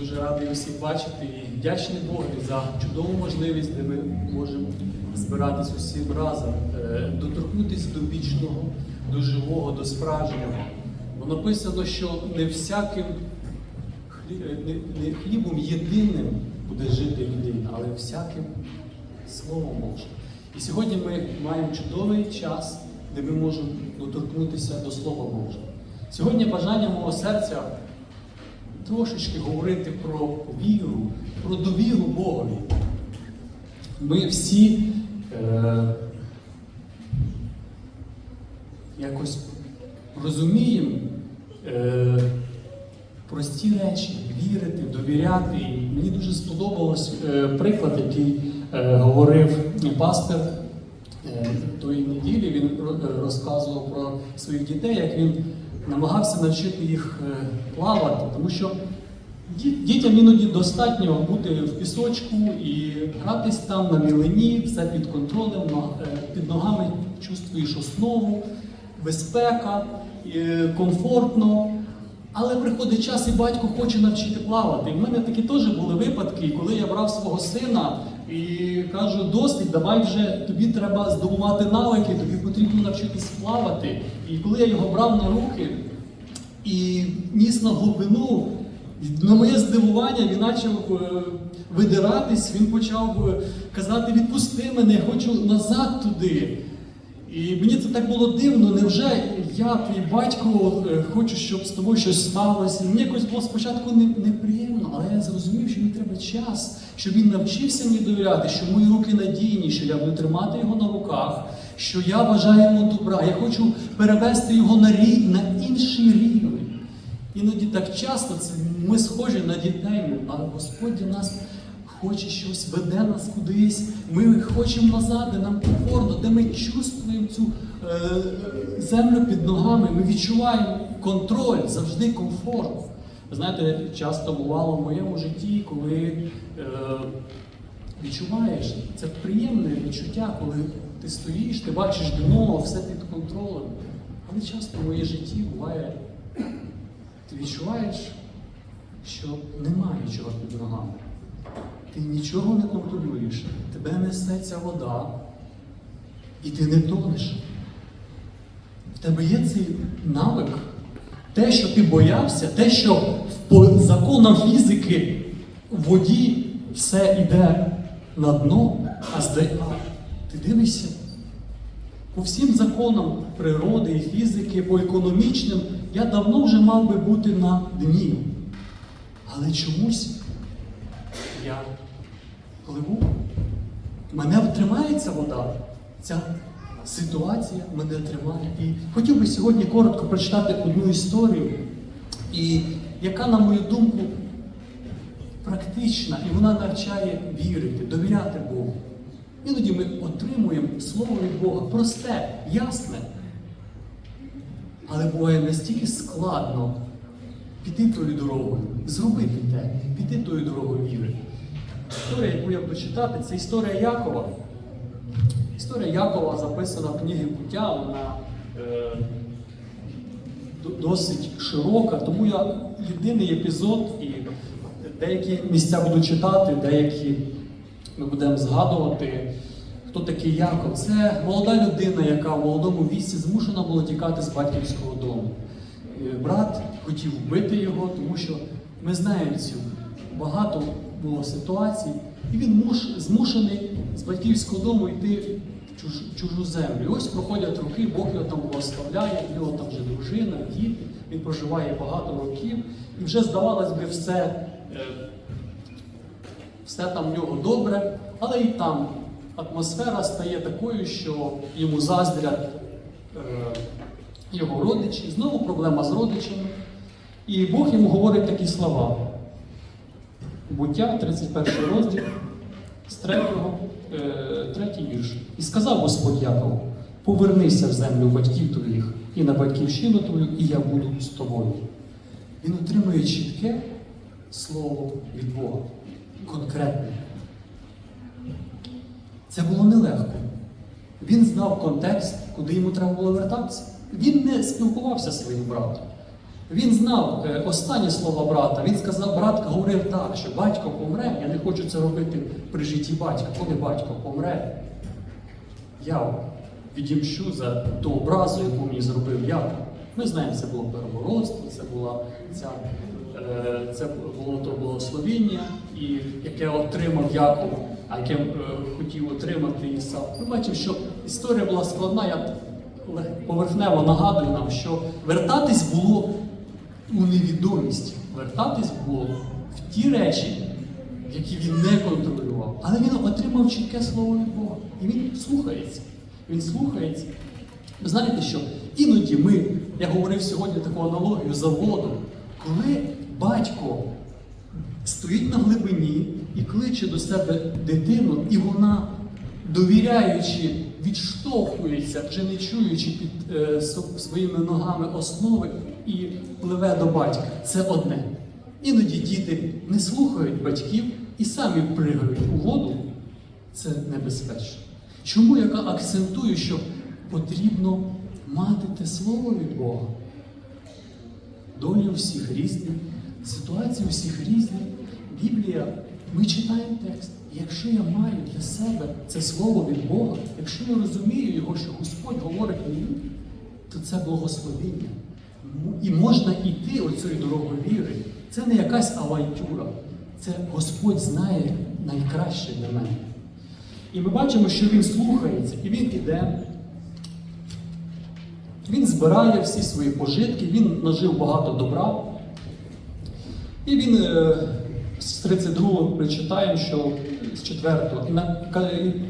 Дуже радий усіх бачити і вдячний Богові за чудову можливість, де ми можемо збиратись усі разом, е, доторкнутись до вічного, до живого, до справжнього. Бо написано, що не всяким е, не, хлібом єдиним буде жити людина, але всяким Словом Божим. І сьогодні ми маємо чудовий час, де ми можемо доторкнутися до Слова Божого. Сьогодні бажання мого серця трошечки говорити про віру, про довіру Богові. Ми всі е, якось розуміємо е, прості речі, вірити, довіряти. І мені дуже сподобався е, приклад, який е, говорив пастор е, тої неділі. Він е, розказував про своїх дітей, як він намагався навчити їх е, плавати, тому що дітям іноді достатньо бути в пісочку і гратись там на мілині, все під контролем, е, під ногами чувствуєш основу, безпека, е, комфортно. Але приходить час, і батько хоче навчити плавати. І в мене такі теж були випадки, коли я брав свого сина і кажу, досить, давай вже тобі треба здобувати навики, тобі потрібно навчитись плавати. І коли я його брав на руки і ніс на глибину, на моє здивування він почав е, видиратись, він почав е, казати, відпусти мене, я хочу назад туди. І мені це так було дивно. Невже я, твій батько, е, хочу, щоб з тобою щось сталося? Мені якось було спочатку неприємно, але я зрозумів, що мені треба час, щоб він навчився мені довіряти, що мої руки надійні, що я буду тримати його на руках, що я бажаю йому добра. Я хочу перевести його на рід, на інший рівень. Іноді так часто це ми схожі на дітей, але Господь нас хоче щось, веде нас кудись. Ми хочемо назад, де нам комфортно, де ми чувствуємо цю е, землю під ногами. Ми відчуваємо контроль, завжди комфорт. Знаєте, часто бувало в моєму житті, коли е, відчуваєш це приємне відчуття, коли ти стоїш, ти бачиш дно, все під контролем. Але часто в моїй житті буває ти відчуваєш, що немає нічого під ногами. Ти нічого не контролюєш, тебе несеться вода, і ти не тонеш. В тебе є цей навик, те, що ти боявся, те, що по законам фізики в воді все йде на дно, а зда- а ти дивишся, по всім законам природи і фізики, по економічним, я давно вже мав би бути на дні. Але чомусь я пливу, мене тримається вода. Ця ситуація мене тримає. І хотів би сьогодні коротко прочитати одну історію, і яка, на мою думку, практична, і вона навчає вірити, довіряти Богу. Іноді ми отримуємо слово від Бога просте, ясне. Але буває настільки складно піти тою дорогою, зробити те, піти тою дорогою віри. Історія, яку я буду читати, це історія Якова. Історія Якова записана в книгі буття, вона е, досить широка, тому я єдиний епізод і деякі місця буду читати, деякі ми будемо згадувати, хто такий Яков. Це молода людина, яка в молодому віці змушена була тікати з батьківського дому. Е, Брат хотів вбити його, тому що ми знаємо цю багато було ситуацій, і він муш, змушений з батьківського дому йти в чуж, чужу землю. І ось проходять роки, Бог його там благословляє, в нього там вже дружина, діти, він проживає багато років, і вже здавалось би все. е, все там в нього добре, але і там атмосфера стає такою, що йому заздрять е, його родичі. Знову проблема з родичами. І Бог йому говорить такі слова. Буття, 31 розділ, з 3, е, 3 вірш. І сказав Господь Якову, повернися в землю батьків твоїх і на батьківщину твою, і я буду з тобою. Він отримує чітке слово від Бога, конкретне. Це було нелегко. Він знав контекст, куди йому треба було вертатися. Він не спілкувався зі своїм братом. Він знав е, останні слова брата. Він сказав, брат говорив так, що батько помре, я не хочу це робити при житті батька. Коли батько помре, я відімщу за ту образу, яку мені зробив я. Ми знаємо, це було первородство, це була ця, е, це було то благословіння, і яке отримав Яков, а яке е, хотів отримати Ісав. Ми бачимо, що історія була складна. Я поверхнево нагадую нам, що вертатись було у невідомість, вертатись було в ті речі, які він не контролював. Але він отримав чітке слово від Бога. І він слухається. Він слухається. Ви знаєте що? Іноді ми, я говорив сьогодні таку аналогію за воду, коли батько стоїть на глибині і кличе до себе дитину, і вона, довіряючи, відштовхується, вже не чуючи під е, своїми ногами основи і пливе до батька. Це одне. Іноді діти не слухають батьків і самі пригають у воду. Це небезпечно. Чому я акцентую, що потрібно мати те слово від Бога? Долі всіх різні, ситуації всіх різні. Біблія, ми читаємо текст. Якщо я маю для себе це слово від Бога, якщо я розумію його, що Господь говорить мені, то це благословіння. І можна йти оцею дорогою віри. Це не якась авантюра. Це Господь знає найкраще для мене. І ми бачимо, що він слухається, і він іде. Він збирає всі свої пожитки, він нажив багато добра. І він е, з 32-го ми що з 4-го, і на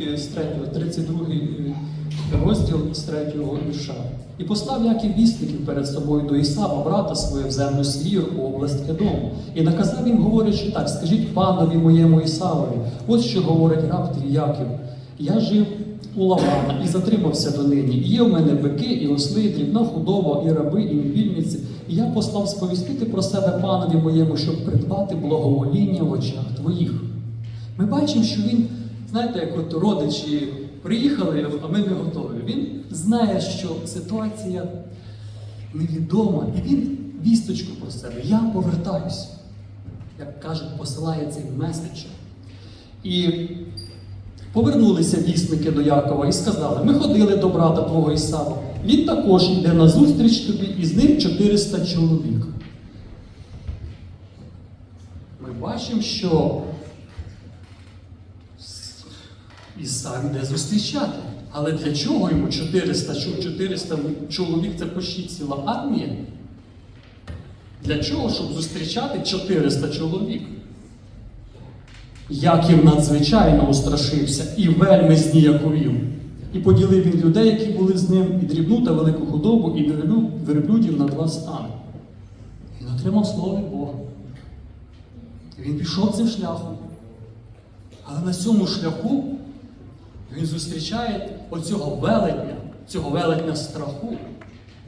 і з 3-го, 32-й розділ з 3-го вірша. І постав Яків вісників перед собою до Ісава, брата своє в землю у область Едому. І наказав їм, говорячи так: скажіть панові моєму Ісавові, ось що говорить раб твій Яків. Я жив у Лавана і затримався донині. І є в мене бики, і осли, і дрібна худоба, і раби, і вільниці. І я послав сповістити про себе панові моєму, щоб придбати благовоління в очах твоїх. Ми бачимо, що він, знаєте, як от родичі приїхали, а ми не готові. Він знає, що ситуація невідома, і він вісточку про себе. Я повертаюся. Як кажуть, посилає цей меседж. І Повернулися вісники до Якова і сказали: Ми ходили до брата твого Ісава. Він також йде на зустріч тобі, і з ним 400 чоловік. Ми бачимо, що Ісав йде зустрічати. Але для чого йому 400, 400 чоловік це почти ціла армія? Для чого, щоб зустрічати 400 чоловік? Яків надзвичайно устрашився і вельми зніяковів. І поділив він людей, які були з ним, і дрібну та велику худобу, і верблюдів на два стани. Він отримав слово Бога. І він пішов цим шляхом. Але на цьому шляху він зустрічає оцього велетня, цього велетня страху.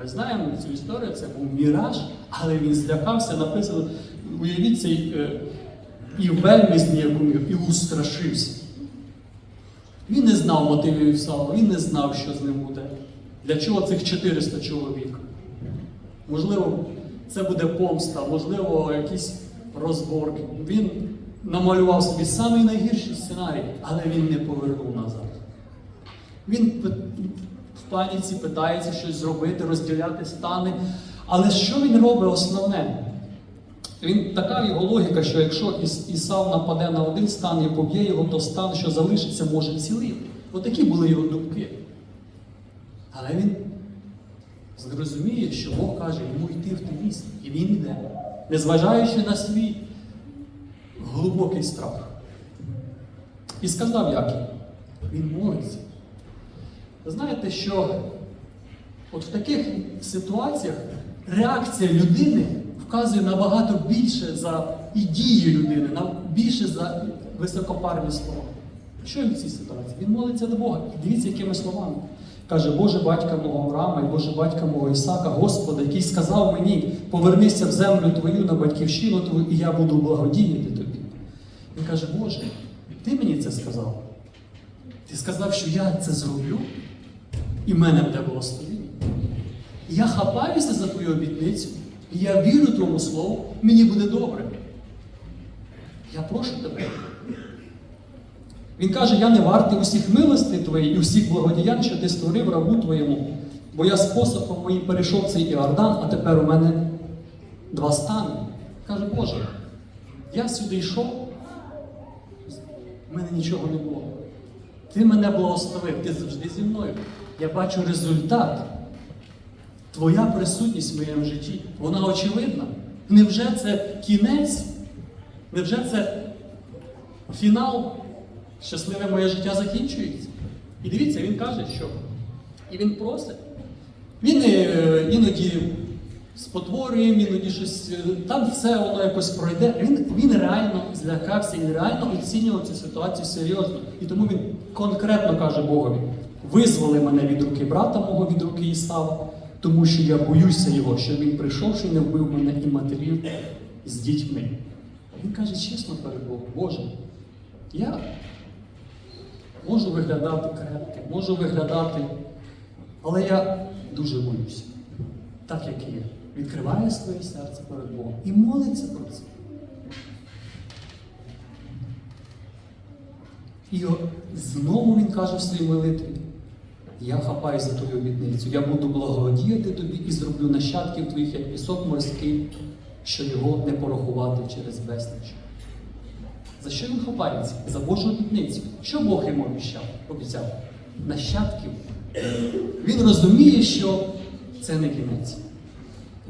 Ми знаємо цю історію, це був міраж, але він злякався, написано, уявіть цей е, і вельми зніяковів, і устрашився. Він не знав мотивів Ісава, він не знав, що з ним буде. Для чого цих 400 чоловік? Можливо, це буде помста, можливо, якісь розборки. Він намалював собі самий найгірший сценарій, але він не повернув назад. Він в паніці питається щось зробити, розділяти стани. Але що він робить основне? Він така його логіка, що якщо Іс- Ісав нападе на один стан і поб'є його, то стан, що залишиться, може цілити. Отакі були його думки. Але він зрозуміє, що Бог каже йому йти в те місце. І він йде, незважаючи на свій глибокий страх. І сказав Яків, він молиться. Знаєте, що от в таких ситуаціях реакція людини вказує набагато більше за і дії людини, більше за високопарні слова. Що він в цій ситуації? Він молиться до Бога. І дивіться, якими словами. Каже, Боже батька мого Авраама і Боже батька мого Ісака, Господа, який сказав мені, повернися в землю твою на батьківщину твою, і я буду благодіяти тобі. Він каже, Боже, ти мені це сказав. Ти сказав, що я це зроблю, і в мене буде благословіння. Я хапаюся за твою обітницю, І я вірю тому слову, мені буде добре. Я прошу тебе. Він каже, я не вартий усіх милостей твоїх і усіх благодіянь, що ти створив рабу твоєму, бо я з посохом моїм перейшов цей Іордан, а тепер у мене два стани. Каже, Боже, я сюди йшов, в мене нічого не було. Ти мене благословив, ти завжди зі мною. Я бачу результат. Твоя присутність в моєму житті, вона очевидна. Невже це кінець? Невже це фінал? Щасливе моє життя закінчується? І дивіться, він каже, що. І він просить. Він е, іноді спотворює, іноді щось. е, Там все воно якось пройде. Він, він реально злякався, він реально оцінював цю ситуацію серйозно. І тому він конкретно каже Богові: визволи мене від руки брата мого, від руки Ісава, тому що я боюся його, що він прийшовши, не вбив мене і матерів з дітьми. Він каже чесно перед Богом, Боже, я можу виглядати крепким, можу виглядати, але я дуже боюся, так як є. Відкриває своє серце перед Богом і молиться про це. І знову він каже в своїй молитві: я хапаю за твою обітницю, я буду благодіяти тобі і зроблю нащадків твоїх, як пісок морський, що його не порахувати через безліч. За що він хапається? За Божу обітницю. Що Бог йому обіцяв? обіцяв? Нащадків. Він розуміє, що це не кінець.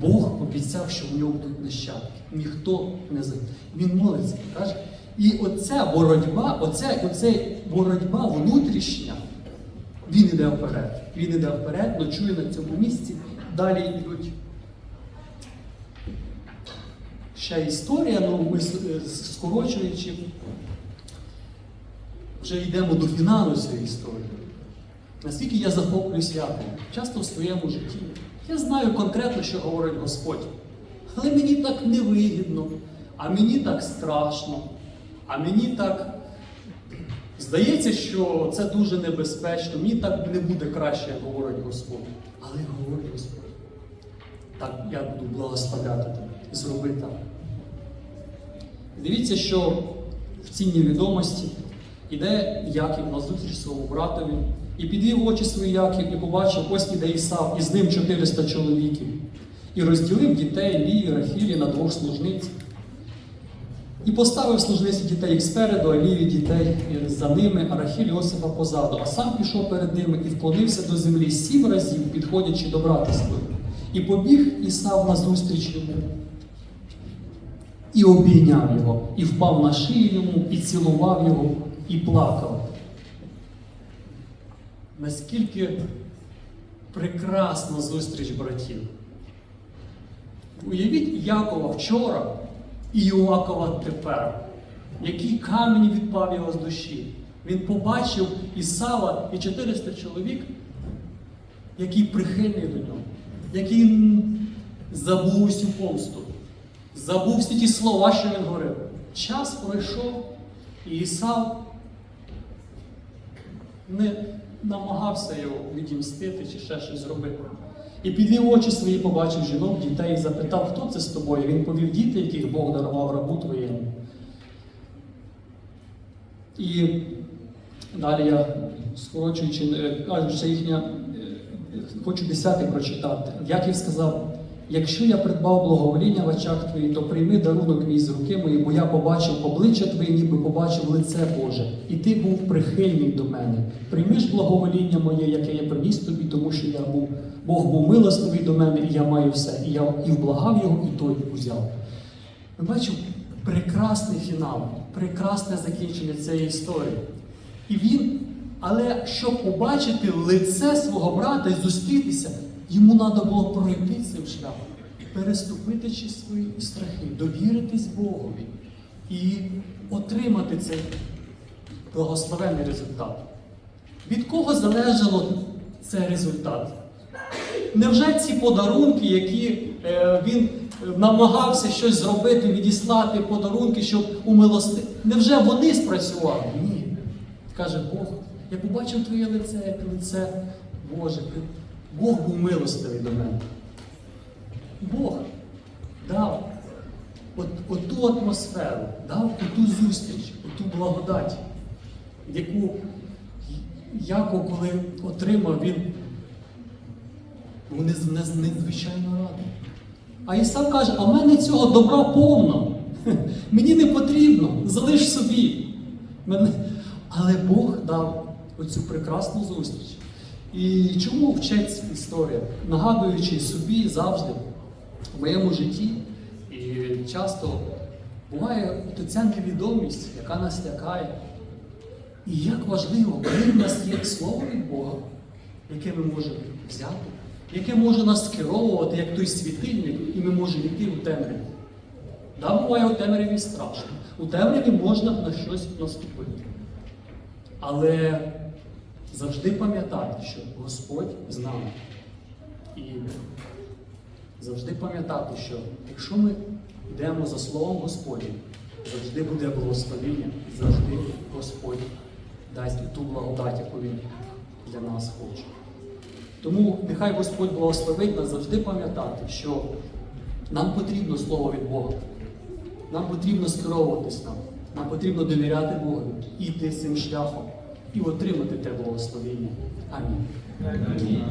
Бог обіцяв, що в нього будуть нащадки. Ніхто не за. Він молиться, каже. І оця боротьба, оця, оця боротьба внутрішня, він іде вперед. Він іде вперед, ночує на цьому місці. Далі йдуть ще історія, ну ми скорочуючи, вже йдемо до фіналу цієї історії. Наскільки я захоплююсь Яковом, часто в своєму житті. Я знаю конкретно, що говорить Господь. Але мені так невигідно, а мені так страшно, а мені так здається, що це дуже небезпечно, мені так не буде краще, говорить Господь. Але говорить Господь. Так, я буду благословляти тебе. Зроби так. Дивіться, що в цій невідомості іде Яків на зустріч своєму братові, і підвів очі свої Яків і побачив, ось іде Ісав, і з ним 400 чоловіків. І розділив дітей Лії, Рахілі на двох служниць. І поставив служниці дітей спереду, а Ліві дітей за ними, а Рахіль Йосифа позаду, а сам пішов перед ними і вклонився до землі сім разів, підходячи до брата свого. І побіг Ісав назустріч йому, і обійняв його, і впав на шию йому, і цілував його, і плакав. Наскільки прекрасна зустріч братів. Уявіть Якова вчора і Іоакова тепер. Який камінь відпав його з душі. Він побачив Ісава і 400 чоловік, який прихильний до нього, який забув усю помсту, забув всі ті слова, що він говорив. Час пройшов, і Ісав не намагався його відімстити чи ще щось зробити. І підвів очі свої, побачив жінок, дітей і запитав, хто це з тобою. Він повів діти, яких Бог дарував рабу твоєму. І далі я, скорочуючи, кажучи, їхня, е, хочу десятий прочитати. Яків сказав, якщо я придбав благовоління в очах твоїх, то прийми дарунок мій з руки мої, бо я побачив обличчя твоє, ніби побачив лице Боже, і ти був прихильний до мене. Прийми ж благовоління моє, яке я приніс тобі, тому що я був, Бог був милостивий до мене, і я маю все. І я і вблагав його, і той узяв. Ми бачимо прекрасний фінал, прекрасне закінчення цієї історії. І він, але щоб побачити лице свого брата і зустрітися, йому треба було пройти цим шляхом, переступити чи свої страхи, довіритись Богові і отримати цей благословенний результат. Від кого залежало цей результат? Невже ці подарунки, які е, він намагався щось зробити, відіслати подарунки, щоб умилости, невже вони спрацювали? Ні. Каже Бог, я побачив твоє лице, як лице Боже. Бог був милостивий до мене. Бог. дав от, оту атмосферу, дав оту зустріч, оту благодать, яку Яков, коли отримав, він був нез- нез- радий. А Ісав каже, а в мене цього добра повно. Мені не потрібно, залиш собі. Але Бог дав оцю прекрасну зустріч. І чому вчить історія? Нагадуючи собі завжди в моєму житті, і часто буває ця невідомість, яка нас лякає. І як важливо, коли в нас є слово від Бога, яке ми можемо взяти, яке може нас скеровувати, як той світильник, і ми можемо йти у темряві. Да, буває у темряві страшно. У темряві можна на щось наступити. Але завжди пам'ятати, що Господь з нами. І завжди пам'ятати, що якщо ми йдемо за Словом Господнім, завжди буде благословіння, завжди Господь дасть ту благодать, яку Він для нас хоче. Тому нехай Господь благословить нас завжди пам'ятати, що нам потрібно слово від Бога. Нам потрібно скеровуватись нам. Нам потрібно довіряти Богу, іти цим шляхом і отримати те благословення. Амінь.